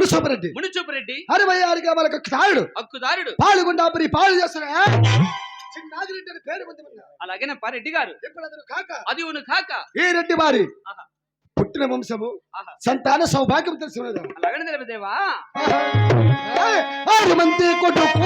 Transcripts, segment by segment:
మునిసోపరెడ్డి. మునిచూపురెడ్డి అరవై ఆరు గ్రామాలకు తాయుడు హక్కుదారుడు. పాల్గొండాపురి పాలు చేస్తున్నా చిన్నాగిరెడ్డి అని పేరు పొంది ఉన్నా. అలాగేనప్ప రెడ్డి గారు? కాక? అది ఉను కాక. ఈ రెడ్డి వారి. పుట్టిన వంశము. సంతాన సౌభాగ్యం తెలిసి ఉన్నదా అలాగనే తెలిపదేవా ఆరు మంది కొడుకు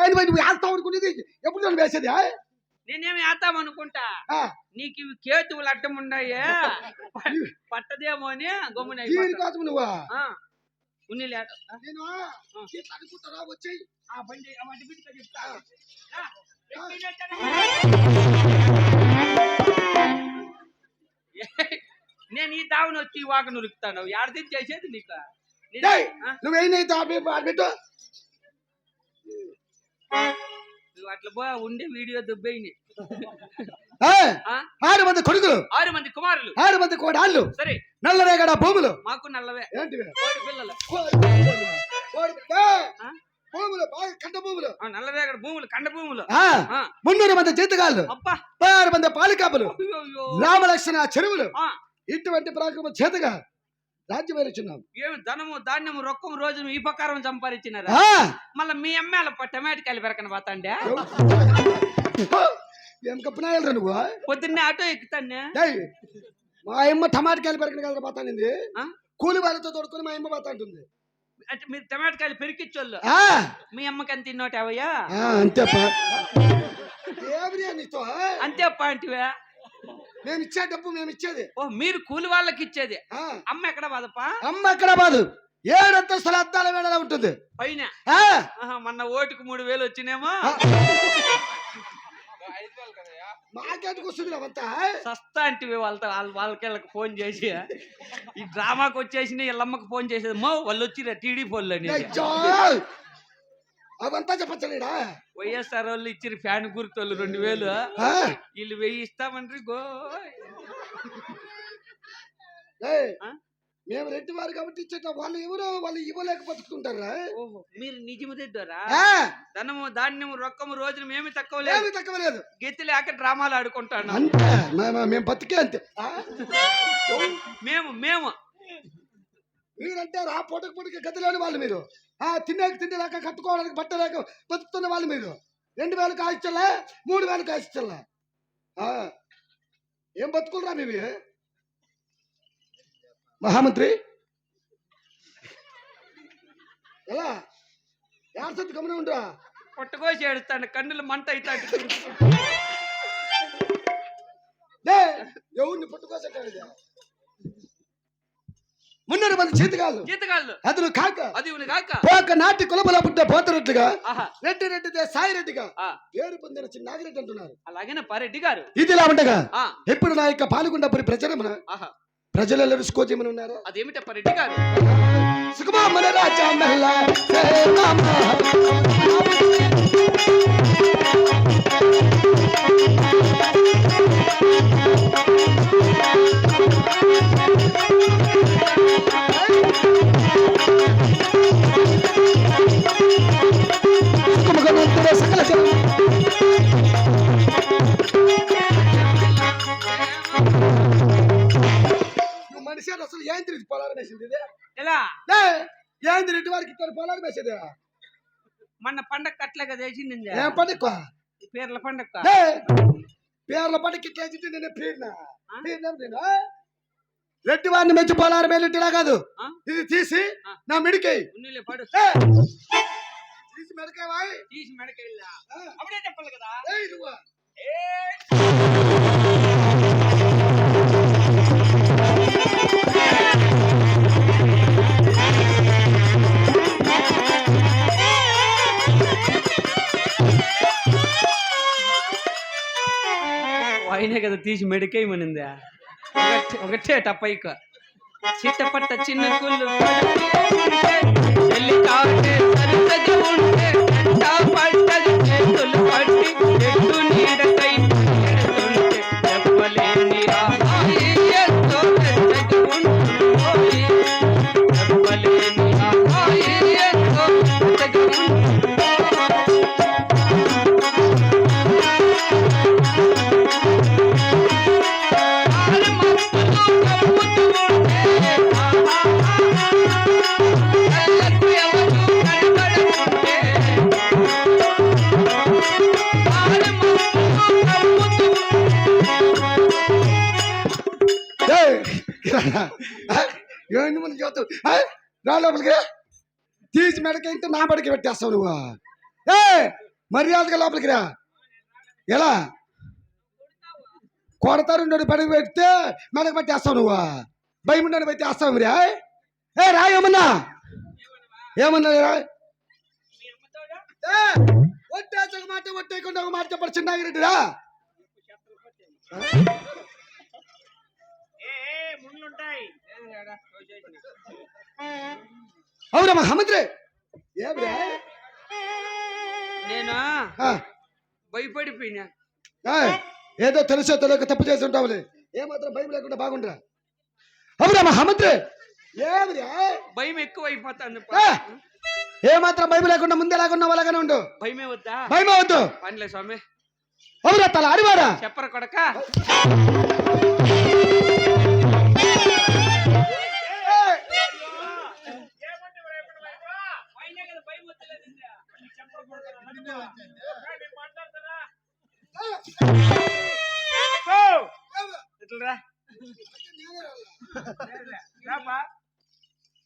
ఏంటి నువ్వు వేస్తావు అనుకునేది ఎప్పుడు నన్ను వేసేది? నేనేమి వేద్దామనుకుంటా ఆ, నీకు ఇవి కేతువులు అడ్డం ఉన్నాయే. పట్టదేమో అని గమ్మున కోసం నువ్వు. నేను అనుకుంటారా వచ్చి ఆ బండి చెప్తా. నేను ఈ దావని వచ్చి ఈ వాక నురుకుతాను ఏడ చేసేది నీకు? నువ్వేనైతే పెట్టు. నువ్వు అట్లా పో ఉండి వీడియో దుబ్బేయి ఆరు మంది కొడుకులు. ఆరు మంది కుమారులు. ఆరు మంది కోడాళ్ళు. సరే. నల్లరేగడ భూములు. మాకు నల్లవే. ఏంటివి కోడి పిల్లలు. భూములు. కోడి? భూములు బాగా కంట భూములు. కండ భూములు మున్నూరు మంది జీతగాళ్ళు. ఆరు మంది పాలికాపులు. రామలక్ష్మణ చెరువులు. ఆ, ఇటువంటి పరాక్రమ చేతగా రాజ్యం వేరుచున్నాం ఏమి ధనము ధాన్యము రొక్కము రోజు ఈ ప్రకారం సంపాదించినారా? మళ్ళీ మీ అమ్మాయిల టమాటా కాయలు పెరకన పోతాండే? ఏం కప్పునాయాలరా నువ్వు? పొద్దున్నే ఆటో ఎక్కుతానే మా అమ్మ టమాటకాయలు పెరగడం కదా పోతానింది? కూలి వాళ్ళతో తోడుకొని మా అమ్మ పోతా ఉంటుంది అంటే మీరు టమాటా కాయలు పెరికిచ్చోళ్ళు మీ అమ్మకి ఎంత తిన్నోటి అవయ్యా అంతేప్ప ఏమిరా మేము ఇచ్చే డబ్బు మేము ఇచ్చేది. ఓ మీరు కూలి వాళ్ళకి ఇచ్చేది. అమ్మ ఎక్కడ బాధపా అమ్మ ఎక్కడ బాదు ఏడంతస్తుల అద్దాల వేళలా ఉంటుంది? పైన. మొన్న ఓటుకు మూడు వేలు వచ్చినేమో. మాకెందుకు వస్తుంది సస్తా అంటే వాళ్ళతో వాళ్ళ వాళ్ళకి ఫోన్ చేసి ఈ డ్రామాకి వచ్చేసి వీళ్ళమ్మకి ఫోన్ చేసేది మో వాళ్ళు వచ్చిరా టీడీ ఫోన్లు! అవంతా చెప్పచ్చలేడా? వైఎస్ఆర్ వాళ్ళు ఇచ్చిన ఫ్యాన్ గుర్తోళ్ళు రెండు వేలు? వీళ్ళు వెయ్యి ఇస్తామంటారు గో? మేము రెడ్డి వారు కాబట్టి ఇచ్చేట వాళ్ళు ఎవరో వాళ్ళు ఇవ్వలేక బతుకుతుంటారా మీరు నిజము తెడ్డారా ధనము ధాన్యము రొక్కము రోజున మేమి తక్కువ లేదు. తక్కువ లేదు. గెత్తి లేక డ్రామాలు ఆడుకుంటాను. అంతే. మేము బతికే అంతే? మేము మేము. మీరంటే రా పూటకు పూటకి గదిలేని వాళ్ళు మీరు. ఆ తినేకి తిండి లేక కట్టుకోవడానికి బట్ట లేక బతుకుతున్న వాళ్ళు మీరు. రెండు వేలు కాయిచ్చలే మూడు వేలు కాయిచ్చలే ఏం బతుకులరా మీవి? మహామంత్రి? ఎలా? యాసత్ గమనం ఉండరా? పొట్టకోసి ఏడుస్తాను కన్నులు మంట అవుతాడు ఎవరిని పుట్టుకోసట్టాడు మున్నూరు మంది చేతికాళ్ళు జీతగాళ్ళు అతను కాక. అది ఉని కాక. పోక నాటి కులబల పుట్ట పోతరెడ్డిగా ఆహా. రెడ్డి రెడ్డిదే సాయి రెడ్డిగా ఆ, పేరు పొందిన చిన్న నాగిరెడ్డి అంటున్నారు. అలాగేనా పారెడ్డి గారు? ఇదిలా ఉండగా ఆ, ఎప్పుడు నా యొక్క పాల్గొండపురి ప్రచారమున ఆహా. ప్రజలెల్లరూ స్కోచేమని ఉన్నారు అదేమిట పరెడ్డి గారు? సుఖమామన రాజా మెల్ల సేనామ. సుఖముఖనంతుడ అని అసలు ఏం తిరిగి పొలాలు వేసింది ఇది? ఎలా? ఏంది రెడ్డి వారికి ఇద్దరు పొలాలు వేసేది? మొన్న పండగ కట్లే కదా వేసింది ఏం పండుగ? పేర్ల పండగ. పేర్ల పండుగ ఇట్లా వేసింది నేను పేరునా? పేరునా నేను ఆ? రెడ్డి వారిని మెచ్చి పొలాలు మేలెట్టిలా కాదు? ఇది తీసి. నా మిడికై. ఉన్నీలే పడు. ఏ, తీసి మెడకాయ. తీసి మెడకెళ్ళా ఆ, అప్పుడే చెప్పాలి కదా. ఏ తీసి మెడికేయమనిందా? ఒకటే టపైక. చిట్టపట్ట చిన్న కుళ్ళు. మెడకేంటే నా బడికి పెట్టేస్తావు నువ్వు. ఏ మర్యాదగా లోపలికి రా. ఎలా? కొడతారు నన్ను బడికి పెడితే మెడకు పెట్టేస్తావు నువ్వు. భయం నన్ను పెట్టేస్తావు ఏయ్? ఏ రా ఏమన్నా? ఏమన్నా రా. ఏ, ఒట్టేసి ఒక మాట ఒట్టేయకుండా ఒక మాట చెప్పాడు చిన్నాగిరెడ్డి రా. అవునా మహామంత్రి ఏమిరా? నేను? భయపడిపోయినా? ఏదో తెలుసో తెలియక తప్పు చేసి ఉంటావులే. ఏమాత్రం భయం లేకుండా బాగుండరా. అవునా మహామంత్రి! ఏమిరా? భయం ఎక్కువ అయిపోతుంది ఏ! ఏమాత్రం భయం లేకుండా ముందే లాగున్నావు అలాగనే ఉండు. భయమే వద్దా? భయమే వద్దు. పనిలే స్వామి. అవునా తల ఆడివారా చెప్పర కొడక?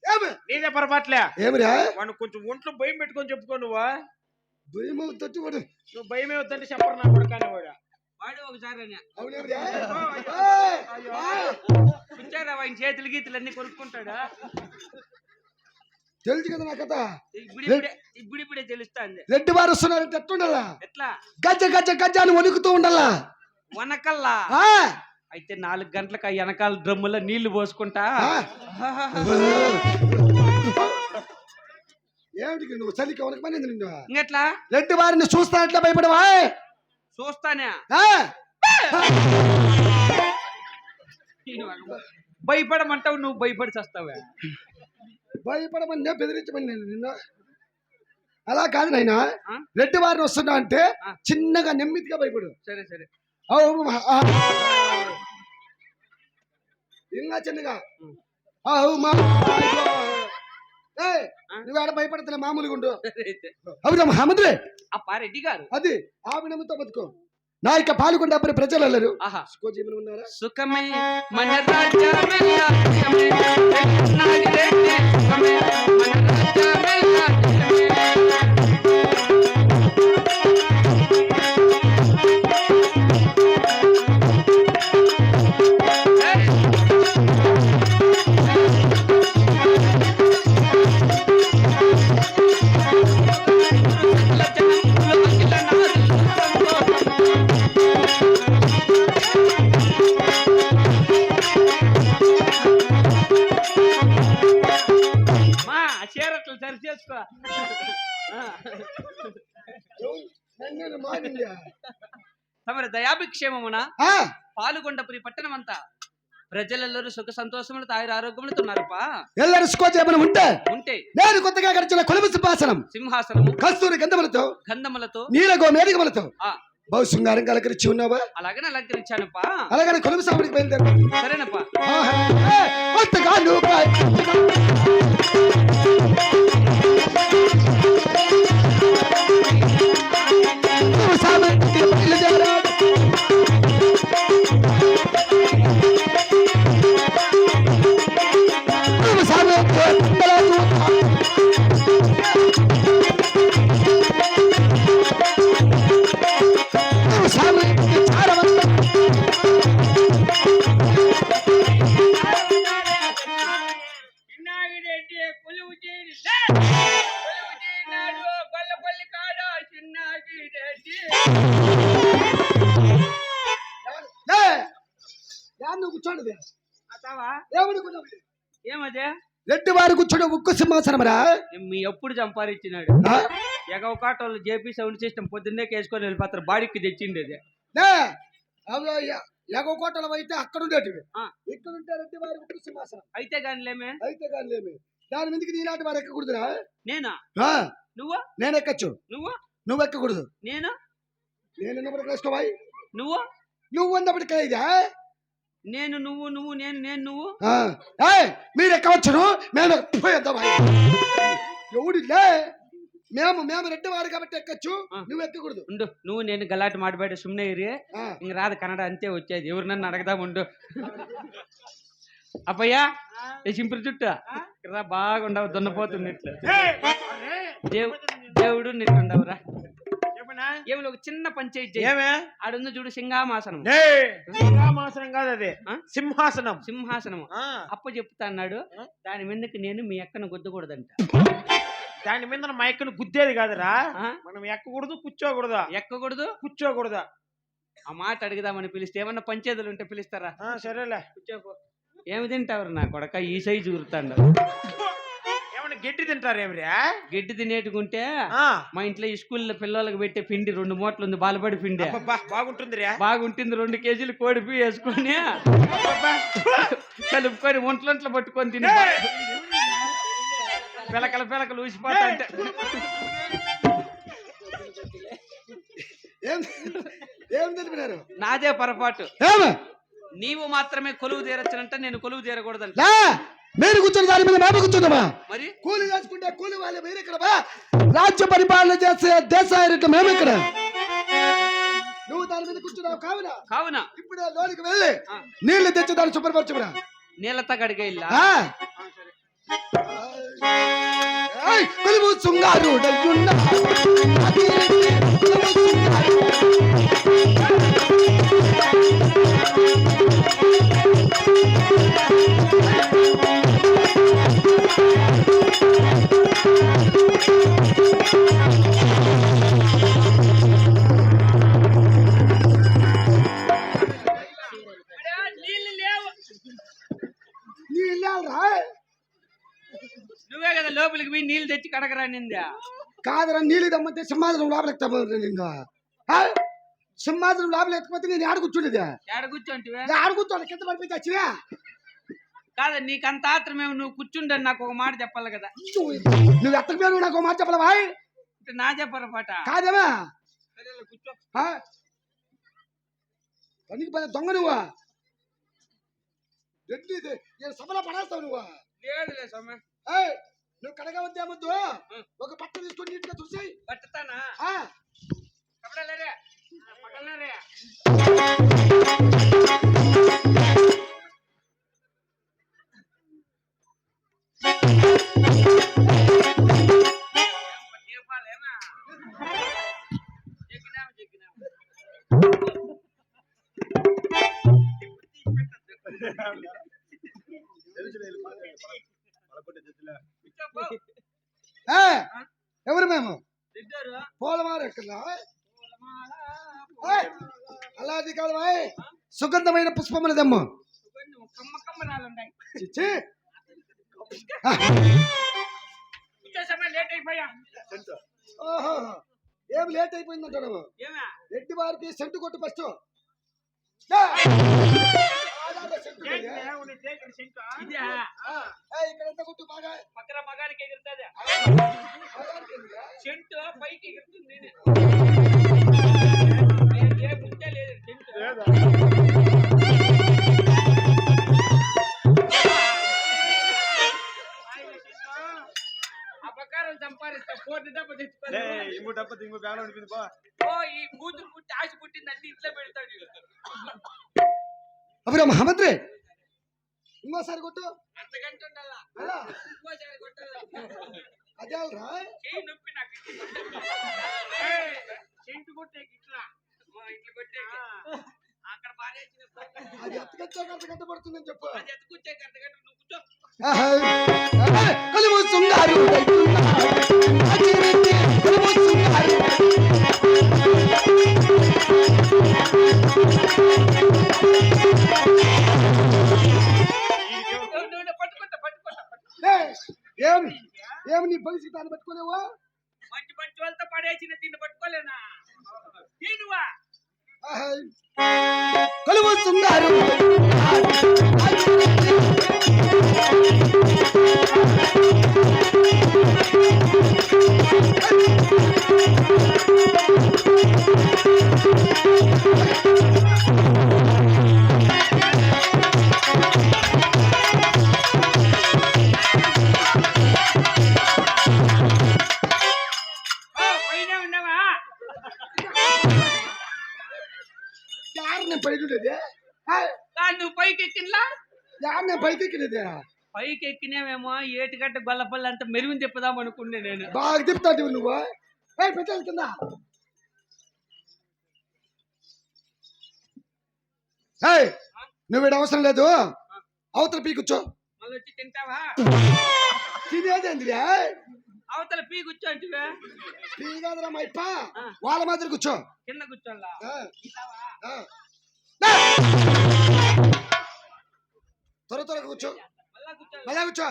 ఏమి. నీదే పొరపాట్లే. ఏమిరా? వాడు కొంచెం ఒంట్లో భయం పెట్టుకొని చెప్పుకో నువ్వు. భయం తొట్టి వాడు నువ్వు భయం అవుతుంటే చెప్పరు నా కొడుకానే వాడు. వాడు ఒకసారి ఆయన చేతులు గీతులు అన్ని కొనుక్కుంటాడా? తెలుసు కదా నా కథ? ఇప్పుడిప్పుడే ఇప్పుడిప్పుడే తెలుస్తాంది. రెడ్డి వారు వస్తున్నారంటే ఎట్టుండాలా ఎట్లా? గజ్జ గజ్జ గజ్జ అని వణుకుతూ ఉండాలా? వనకల్లా ఆ! అయితే నాలుగు గంటలకు ఆ వెనకాల డ్రమ్ములో నీళ్ళు పోసుకుంటా! ఏమిటి నువ్వు చలికి వనక పని నిన్ను? ఇంకెట్లా? రెడ్డి వారిని చూస్తా ఎట్లా భయపడవా? చూస్తానే! భయపడమంటావు నువ్వు భయపడి చస్తావా భయపడమని నేను బెదిరించమని నేను నిన్ను. అలా కాదు నాయనా? రెడ్డి వారిని వస్తున్నా అంటే. చిన్నగా నెమ్మదిగా భయపడు. సరే సరే. అవు. ఇంకా చిన్నగా. ఉం. అవు మా ఏయ్, ఆ? నువ్వు ఆడ భయపడతలే మామూలుగా ఉండు అవునా మహమ్మద్రే? ఆ పారెడ్డి గారు. అది ఆ వినముతో బతుకో. నా ఇక పాల్గొండే అప్పుడు ప్రజలు ఉన్నారా? సుఖమే మన రాజ్యమే రాజ్యమే దయాభిక్షేమమున ఆ, పాలుగొండపురి పట్టణమంతా. ప్రజలెల్లరూ సుఖ సంతోషములు తాయి ఆరోగ్యములు ఉన్నారుపా ఎల్లరు సుఖజీవనం ఉంటే ఉంటే. నేను కొత్తగా గడిచిన కొలువు సింహాసనం సింహాసనము కస్తూరి గంధములతో గంధములతో. నీలగో మేఘములతో. ఆ. బహు శృంగారం కలకరించి ఉన్నావా? అలాగనే అలంకరించానుపా అలాగని కొలువు సాగుడికి బయలుదేరు. సరేనప్పా. కొత్తగా ఏమదే? రెడ్డి వారు కూర్చోండి ఉక్కు సింహాసనమరా? మీ ఎప్పుడు సంపాదించినాడు? ఆ? ఎగవ కాటోళ్ళు జేపీ సౌండ్ సిస్టమ్ పొద్దున్నే కేసుకొని వెళ్ళిపోతారు బాడీకి తెచ్చిండేది లే అవి ఎగకోటలు అయితే అక్కడ ఉండేటివి ఆ. ఇక్కడ ఉంటే రెడ్డి వారి ఉక్కు సింహాసనం. అయితే కానిలేమే? అయితే కానీ లేమి దాని మీదకి నీలాంటి వారు ఎక్కకూడదురా? నేనా? నువ్వు? నేను ఎక్కచ్చు? నువ్వు? నువ్వు ఎక్కకూడదు. నేను? నేను ఉన్నప్పుడు కష్టమాయి నువ్వు? నువ్వు ఉన్నప్పటికే ఇదా నేను నువ్వు నువ్వు నేను నేను నువ్వు. మీరు ఎక్కవచ్చును మేము పోయేద్దాం ఎవడిలే మేము మేము రెడ్డి వారు కాబట్టి ఎక్కచ్చు. నువ్వు ఎక్కకూడదు. ఉండు నువ్వు నేను గలాటి మాట్లాడే సుమ్నే ఇరి. ఇంక రాదు కన్నడ అంతే వచ్చేది. ఎవరు నన్ను అడగదాం ఉండు. అప్పయ్యా ఏ చింపురు చుట్టూ రా బాగుండవు దున్నపోతుంది ఇట్లా. దేవు దేవుడు నిన్నుండవురా ఏమి ఒక చిన్న పంచాయతీ. ఏమే? ఆడుంది చూడు సింహామాసనం నే! సింహాసనం కాదు అది? సింహాసనం. సింహాసనం అప్ప చెప్తా అన్నాడు? దాని మీదకి నేను మీ అక్కను గుద్దకూడదంట. దాని మీద మా ఎక్కను గుద్దేది కాదురా? మనం ఎక్కకూడదు కూర్చోకూడదు? ఎక్కకూడదు? కూర్చోకూడదు? ఆ మాట అడుగుదామని పిలిస్తే ఏమన్నా పంచాయతీలు ఉంటే పిలుస్తారా? సరేలే. కూర్చోపో. ఏమి తింటారు నా కొడక? ఈ సైజు ఊరుతాండ ఏమన్నా గడ్డి తింటారేమిరా గడ్డి తినేటుకుంటే ఆ, మా ఇంట్లో ఈ స్కూల్లో పిల్లలకు పెట్టే పిండి రెండు మూటలు ఉంది బాలబడి పిండి. బాగుంటుందిరా. బాగుంటుంది రెండు కేజీలు కోడి పి వేసుకొని కలుపుకొని ఒంట్లొంట్లు పట్టుకొని తిని పిలకల పిలకలు ఊసిపోతా అంటే ఏం ఏం తెలిపినారు నాదే పొరపాటు. ఏమ? నీవు మాత్రమే కొలువు తీరచ్చనంటే నేను కొలువు తీరకూడదంట. లే! మీరు కూర్చున్న దాని మీద మేము కూర్చున్నామా మరి? కూలి చేసుకుంటే కూలి వాళ్ళు మీరు ఇక్కడ. రాజ్య పరిపాలన చేసే దేశాయరెడ్డి మేము ఇక్కడ. నువ్వు దాని మీద కూర్చున్నావు కావున? కావున. ఇప్పుడే లోనికి వెళ్ళి. నీళ్ళు తెచ్చి దాన్ని శుభ్రపరచుకురా. నీళ్ళతో గడిగే ఇల్లా? ఆ. నువ్వే కదా లోపలికి పోయి నీళ్ళు తెచ్చి కడగరా నిందా? కాదరా నీళ్ళు దమ్మంటే సింహాసనం లోపలికి నిన్ను. ఆ? సింహాసనం లోపల ఎక్కకపోతే నేను ఆడ కూర్చుండేది? ఏడ కూర్చోంటివే? ఆడ కూర్చోను కింద పడిపోతే వచ్చినా కాదా నీకు అంత ఆత్రమేమో నువ్వు కూర్చుండని నాకు ఒక మాట చెప్పాలి కదా. నువ్వు ఎత్తక పేరు నాకు ఒక మాట చెప్పలవా అంటే నా చెప్పరపాట కాదేమా? సరేలే, కూర్చో? పనికి పని దొంగ నువ్వా. ఇది. ఈ సభలో పడేస్తావు నువ్వు? లేదులే ఏయ్, నువ్వు కడగా వద్దే ముద్దు ఒక పట్ట తీసుకొని నీట్గా చూసి పట్టుతానా ఆ, కపడలేరే పక్కలేరే ఎవరు మేము? ఎక్కడ పూలమాల, ఏయ్, అలా అది కాదు. సుగంధమైన పుష్పముల దమ్ము ఏం లేట్ అయిపోయిందంట నువ్వు? ఏమే? ఎట్టి వారికి సెంటు కొట్టు ఫస్ట్. ఇక్కడ ఎంత కొట్టు బాగా పక్కన మగానికి ఎగురుతుంది మగానికి ఎందుకురా? చెంటు పైకి ఎగురుతుంది మా ఇట్లా కొట్టే అక్కడ పారేసిన అది ఎత్తకచ్చాక అంత గంట పడుతుందని చెప్పు. అది ఎత్తుకొచ్చే గంట గంట నువ్వు కూర్చో. ఏమి నీ భవిష్యత్తు దాన్ని పెట్టుకోలేవా మంచి మంచి వాళ్ళతో పడేసిన దీన్ని పట్టుకోలేనా తీనువా కొలువుతున్నారు ఏటిగడ్డ గొల్లపల్లి అంత మెరుగుని తిప్పుదాం అనుకునే నేను. బాగా తిప్పుతావు నువ్వు. పెట్టాలి కింద. నువ్వు అవసరం లేదు. అవతల పీ కూర్చో. మళ్ళీ వచ్చి తింటావా అవతల పీ కూర్చో అంటివే పీ కాదురా. వాళ్ళ మాదిరి కూర్చో. కింద కూర్చోాలా. త్వర త్వరగా కూర్చో. మళ్ళా కూర్చో.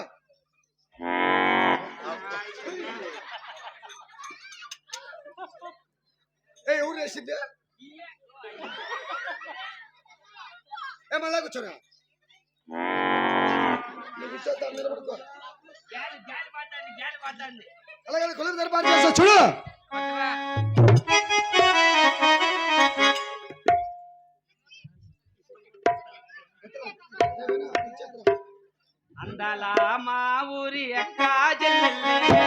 ఏ ఎవరు వేసింది? ఏ మళ్ళా కూర్చోరా? నిలబడుకో అలాగే కులం చేస్తా చూడు. కొట్టరా. అందాల మా ఊరి అక్క చెల్లెల్లే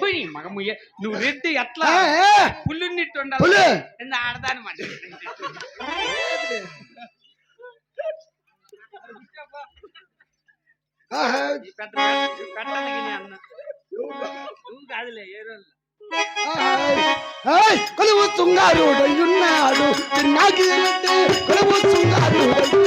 పోయి మగముయ్య నువ్వు రెడ్డి ఎట్లా ఏ, ఏ, పుల్లున్నిట్టు పులి. ఉండాలి కింద ఆడదాని మాట ఆహా. ఈ పెద్ద పెట్టదు అన్న నువ్వు కాదులే ఏ రోజు ఏయ్, కొలువు తుంగారుడయ్యున్నాడు నాకు కొలువు తుంగారుడయ్యున్నాడు